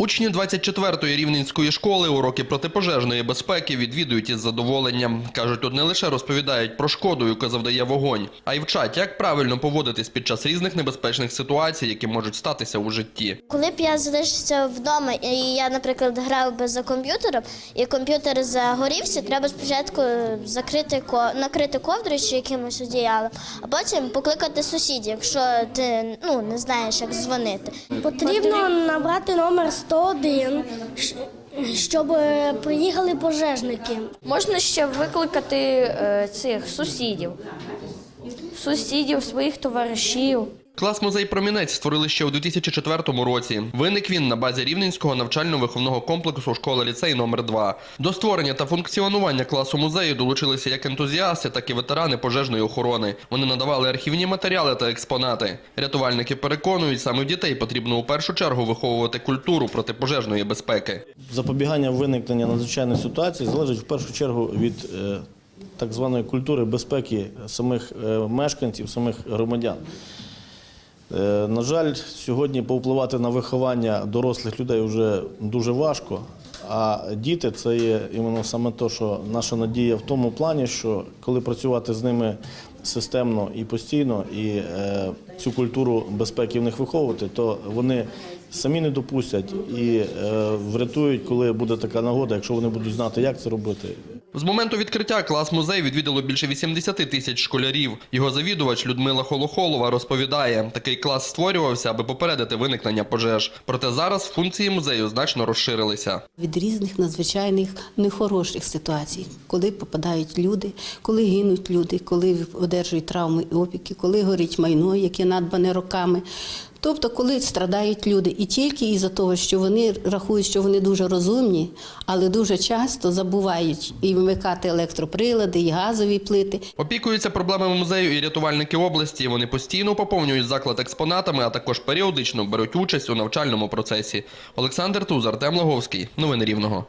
Учні 24-ї рівненської школи уроки протипожежної безпеки відвідують із задоволенням. Кажуть, тут не лише розповідають про шкоду, яку завдає вогонь, а й вчать, як правильно поводитись під час різних небезпечних ситуацій, які можуть статися у житті. Коли б я залишився вдома, і я, наприклад, грав би за комп'ютером, і комп'ютер загорівся, треба спочатку закрити ко- накрити ковдрою чи якимось одіялом, а потім покликати сусідів, якщо ти ну не знаєш, як дзвонити. Потрібно набрати номер 101, щ- щоб е, приїхали пожежники. Можна ще викликати е, цих сусідів, сусідів, своїх товаришів. Клас музей Промінець створили ще у 2004 році. Виник він на базі рівненського навчально-виховного комплексу школа ліцей номер 2 До створення та функціонування класу музею долучилися як ентузіасти, так і ветерани пожежної охорони. Вони надавали архівні матеріали та експонати. Рятувальники переконують, саме в дітей потрібно у першу чергу виховувати культуру протипожежної безпеки. Запобігання виникнення надзвичайної ситуації залежить в першу чергу від е, так званої культури безпеки самих е, мешканців, самих громадян. Е, На жаль, сьогодні повпливати на виховання дорослих людей вже дуже важко. А діти це є іменно саме те, що наша надія в тому плані, що коли працювати з ними системно і постійно, і е, цю культуру безпеки в них виховувати, то вони самі не допустять і е, врятують, коли буде така нагода, якщо вони будуть знати, як це робити. З моменту відкриття клас музей відвідало більше 80 тисяч школярів. Його завідувач Людмила Холохолова розповідає, такий клас створювався, аби попередити виникнення пожеж. Проте зараз функції музею значно розширилися. від різних надзвичайних нехороших ситуацій, коли попадають люди, коли гинуть люди, коли одержують травми і опіки, коли горить майно, яке надбане роками. Тобто, коли страдають люди, і тільки із-за того, що вони рахують, що вони дуже розумні, але дуже часто забувають і вмикати електроприлади, і газові плити. Опікуються проблемами музею і рятувальники області. Вони постійно поповнюють заклад експонатами, а також періодично беруть участь у навчальному процесі. Олександр Туз, Артем Лаговський. Новини Рівного.